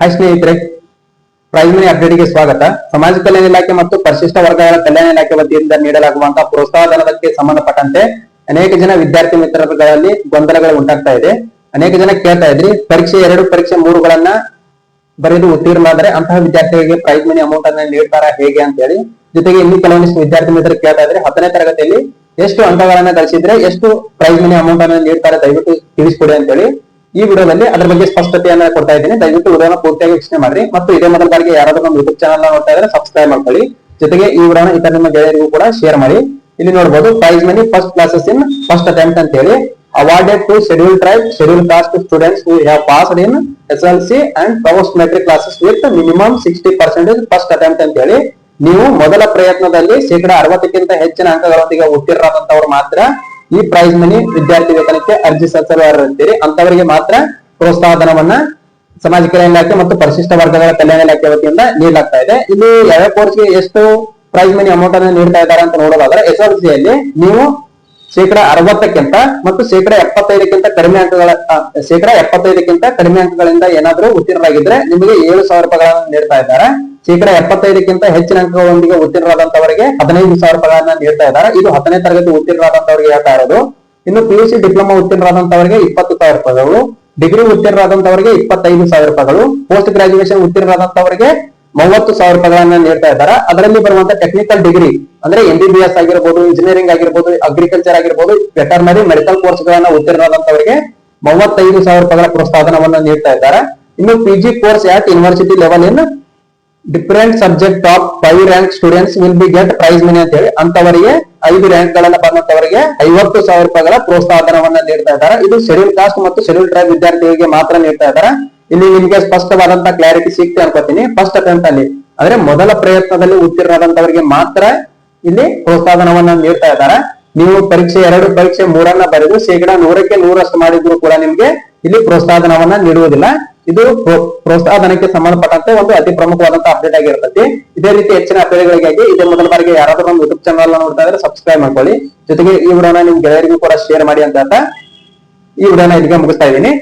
Hi ಸ್ನೇಹಿತರೆ prize money ಅಪ್ಡೇಟ್ಗೆ ಸ್ವಾಗತ. ಸಮಾಜ ಕಲ್ಯಾಣ ಇಲಾಖೆ ಮತ್ತು ಪರಿಶಿಷ್ಟ ವರ್ಗಗಳ ಕಲ್ಯಾಣ ಇಲಾಖೆ ವತಿಯಿಂದ ನೀಡಲಾಗುವಂತಹ ಪ್ರೋತ್ಸಾಹಧನಕ್ಕೆ ಸಂಬಂಧಪಟ್ಟಂತೆ ಅನೇಕ ಜನ ವಿದ್ಯಾರ್ಥಿ ಮಿತ್ರಗಳಲ್ಲಿ ಗೊಂದಲಗಳು ಉಂಟಾಗ್ತಾ ಇದೆ. ಅನೇಕ ಜನ ಕೇಳ್ತಾ ಇದ್ರಿ, ಪರೀಕ್ಷೆ ಎರಡು, ಪರೀಕ್ಷೆ ಮೂರುಗಳನ್ನ ಬರೆದು ಉತ್ತೀರ್ಣರಾದರೆ ಅಂತಹ ವಿದ್ಯಾರ್ಥಿಗಳಿಗೆ ಪ್ರೈಸ್ ಮನಿ ಅಮೌಂಟ್ ಅನ್ನ ನೀಡ್ತಾರಾ ಹೇಗೆ ಅಂತ ಹೇಳಿ. ಜೊತೆಗೆ ಇಲ್ಲಿ ಕೆಲವೊಂದಿಷ್ಟು ವಿದ್ಯಾರ್ಥಿ ಮಿತ್ರರು ಕೇಳ್ತಾ ಇದ್ರೆ, ಹತ್ತನೇ ತರಗತಿಯಲ್ಲಿ ಎಷ್ಟು ಅಂಕಗಳನ್ನ ಗಳಿಸಿದ್ರೆ ಎಷ್ಟು ಪ್ರೈಸ್ ಮನಿ ಅಮೌಂಟ್ ಅನ್ನ ನೀಡ್ತಾರೆ ದಯವಿಟ್ಟು ತಿಳಿಸ್ಕೊಡಿ ಅಂತ ಹೇಳಿ. ಈ ವಿಡಿಯೋದಲ್ಲಿ ಅದ್ರ ಬಗ್ಗೆ ಸ್ಪಷ್ಟತೆಯನ್ನ ಕೊಡ್ತಾ ಇದ್ದೀನಿ. ದಯವಿಟ್ಟು ವಿಡಿಯೋನ ಪೂರ್ತಿಯಾಗಿ ವೀಕ್ಷಣೆ ಮಾಡಿ ಮತ್ತು ಇದೇ ಮೊದಲ ಬಾರಿಗೆ ಯಾರಾದ್ರೂ ನಮ್ಮ ಯೂಟ್ಯೂಬ್ ಚಾನಲ್ ನೋಡ್ತಾ ಇದ್ರೆ ಸಬ್ಸ್ಕ್ರೈಬ್ ಮಾಡ್ಕೊಳ್ಳಿ. ಜೊತೆಗೆ ಈ ವಿಡಿಯೋನ ಇತರ ನಿಮ್ಮ ಗೆಳೆಯರಿಗೂ ಕೂಡ ಶೇರ್ ಮಾಡಿ. ಇಲ್ಲಿ ನೋಡಬಹುದು prize money first classes in first attempt ಅಂತ ಹೇಳಿ awarded to schedule tribe schedule caste students who have passed in S L C and post matric classes with minimum sixty percentage first attempt ಅಂತ ಹೇಳಿ ನೀವು ಮೊದಲ ಪ್ರಯತ್ನದಲ್ಲಿ ಶೇಕಡ ಅರವತ್ತಕ್ಕಿಂತ ಹೆಚ್ಚಿನ ಅಂಕಗಳೊಂದಿಗೆ ಉತ್ತೀರ್ಣರಾದಂತವ್ರು ಮಾತ್ರ ಈ ಪ್ರೈಸ್ ಮನಿ ವಿದ್ಯಾರ್ಥಿ ವೇತನಕ್ಕೆ ಅರ್ಜಿ ಸಲ್ಲಿಸಲಿರುತ್ತೀರಿ ಅಂತವರಿಗೆ ಮಾತ್ರ ಪ್ರೋತ್ಸಾಹ ಧನವನ್ನ ಸಮಾಜ ಕಲ್ಯಾಣ ಇಲಾಖೆ ಮತ್ತು ಪರಿಶಿಷ್ಟ ವರ್ಗಗಳ ಕಲ್ಯಾಣ ಇಲಾಖೆ ವತಿಯಿಂದ ನೀಡಲಾಗ್ತಾ ಇದೆ. ಇಲ್ಲಿ ಯಾವ ಕೋರ್ಸ್ಗೆ ಎಷ್ಟು ಪ್ರೈಸ್ ಮನಿ ಅಮೌಂಟ್ ಅನ್ನು ನೀಡ್ತಾ ಇದ್ದಾರೆ ಅಂತ ನೋಡೋದಾದ್ರೆ ಎಸ್ ಎಲ್ ಸಿಯಲ್ಲಿ ನೀವು ಶೇಕಡ ಅರವತ್ತಕ್ಕಿಂತ ಮತ್ತು ಶೇಕಡ ಎಪ್ಪತ್ತೈದಕ್ಕಿಂತ ಕಡಿಮೆ ಅಂಕಗಳ ಶೇಕಡ ಎಪ್ಪತ್ತೈದಕ್ಕಿಂತ ಕಡಿಮೆ ಅಂಕಗಳಿಂದ ಏನಾದರೂ ಉತ್ತೀರ್ಣರಾಗಿದ್ರೆ ನಿಮಗೆ ಏಳು ಸಾವಿರ ರೂಪಾಯಿಗಳನ್ನು ನೀಡ್ತಾ ಇದ್ದಾರೆ. ಶೇಕಡ ಎಪ್ಪತ್ತೈದಕ್ಕಿಂತ ಹೆಚ್ಚಿನ ಅಂಕಗಳೊಂದಿಗೆ ಉತ್ತೀರ್ಣರಾದಂತವರಿಗೆ ಹದಿನೈದು ಸಾವಿರ ರೂಪಾಯಿಗಳನ್ನ ನೀಡ್ತಾ ಇದ್ದಾರೆ. ಇದು ಹತ್ತನೇ ತರಗತಿ ಉತ್ತೀರ್ಣರಾದಂತವರಿಗೆ ಹೇಳ್ತಾ ಇರೋದು. ಇನ್ನು ಪಿ ಯು ಸಿ ಡಿಪ್ಲೊಮಾ ಉತ್ತೀರ್ಣರಾದಂತವರಿಗೆ ಇಪ್ಪತ್ತು ಸಾವಿರ ರೂಪಾಯಿಗಳು. ಡಿಗ್ರಿ ಉತ್ತೀರ್ಣರಾದಂತವರಿಗೆ ಇಪ್ಪತ್ತೈದು ಸಾವಿರ ರೂಪಾಯಿಗಳು. ಪೋಸ್ಟ್ ಗ್ರಾಜುಯೇಷನ್ ಉತ್ತೀರ್ಣರಾದಂತವರಿಗೆ ಮೂವತ್ತು ಸಾವಿರ ರೂಪಾಯಿಗಳನ್ನ ನೀಡ್ತಾ ಇದ್ದಾರೆ. ಅದರಲ್ಲಿ ಬರುವಂತ ಟೆಕ್ನಿಕಲ್ ಡಿಗ್ರಿ ಅಂದ್ರೆ ಎಂ ಬಿ ಎಸ್ ಆಗಿರ್ಬೋದು ಇಂಜಿನಿಯರಿಂಗ್ ಆಗಿರ್ಬೋದು ಅಗ್ರಿಕಲ್ಚರ್ ಆಗಿರ್ಬೋದು ವೆಟರ್ನರಿ ಮೆಡಿಕಲ್ ಕೋರ್ಸ್ ಗಳನ್ನ ಉತ್ತೀರ್ಣರಾದಂತವರಿಗೆ ಮೂವತ್ತೈದು ಸಾವಿರ ರೂಪಾಯಿಗಳ ಪ್ರೋತ್ಸಾಹನವನ್ನ ನೀಡ್ತಾ ಇದ್ದಾರೆ. ಇನ್ನು P G course at university level in different subject of five rank students will be get prize money ಅಂತ ಹೇಳಿ ಅಂತವರಿಗೆ ಐದು ರ್ಯಾಂಕ್ ಗಳನ್ನ ಬಂದಂತವರಿಗೆ ಐವತ್ತು ಸಾವಿರ ರೂಪಾಯಿಗಳ ಪ್ರೋತ್ಸಾಹ ಧನವನ್ನ ನೀಡ್ತಾ ಇದ್ದಾರೆ. ಇದು ಶೆಡ್ಯೂಲ್ ಕಾಸ್ಟ್ ಮತ್ತು ಶೆಡ್ಯೂಲ್ ಟ್ರೈಬ್ ವಿದ್ಯಾರ್ಥಿಗಳಿಗೆ ಮಾತ್ರ ನೀಡ್ತಾ ಇದ್ದಾರೆ. ಇಲ್ಲಿ ನಿಮಗೆ ಸ್ಪಷ್ಟವಾದಂತ ಕ್ಲಾರಿಟಿ ಸಿಗ್ತೆ ಅನ್ಕೋತೀನಿ. ಫಸ್ಟ್ ಅಟೆಂಪ್ಟ್ ಅಲ್ಲಿ ಅಂದ್ರೆ ಮೊದಲ ಪ್ರಯತ್ನದಲ್ಲಿ ಉತ್ತೀರ್ಣರಾದಂತವರಿಗೆ ಮಾತ್ರ ಇಲ್ಲಿ ಪ್ರೋತ್ಸಾಹನವನ್ನ ನೀಡ್ತಾ ಇದ್ದಾರೆ. ನೀವು ಪರೀಕ್ಷೆ ಎರಡು, ಪರೀಕ್ಷೆ ಮೂರನ್ನ ಬರೆದು ಶೇಕಡಾ ನೂರಕ್ಕೆ ನೂರಷ್ಟು ಮಾಡಿದ್ರು ಕೂಡ ನಿಮ್ಗೆ ಇಲ್ಲಿ ಪ್ರೋತ್ಸಾಹನವನ್ನ ನೀಡುವುದಿಲ್ಲ. ಇದು ಪ್ರೋತ್ಸಾಹ ಪ್ರೋತ್ಸಾಹಧನಕ್ಕೆ ಸಂಬಂಧಪಟ್ಟಂತೆ ಒಂದು ಅತಿ ಪ್ರಮುಖವಾದಂತಹ ಅಪ್ಡೇಟ್ ಆಗಿರ್ತದೆ ಇದೇ ರೀತಿ ಹೆಚ್ಚಿನ ಅಪ್ಡೇಟ್ಗಳಿಗಾಗಿ ಇದೇ ಮೊದಲ ಬಾರಿಗೆ ಯಾರಾದ್ರೂ ಒಂದು ಯೂಟ್ಯೂಬ್ ಚಾನಲ್ ನೋಡ್ತಾ ಇದ್ರೆ ಸಬ್ಸ್ಕ್ರೈಬ್ ಮಾಡ್ಕೊಳ್ಳಿ. ಜೊತೆಗೆ ಈ ವಿಡಿಯೋನ ನಿಮ್ ಗೆಳೆಯರಿಗೂ ಕೂಡ ಶೇರ್ ಮಾಡಿ ಅಂತ ಈ ವಿಡಿಯೋನ ಇಲ್ಲಿಗೆ ಮುಗಿಸ್ತಾ ಇದ್ದೀನಿ.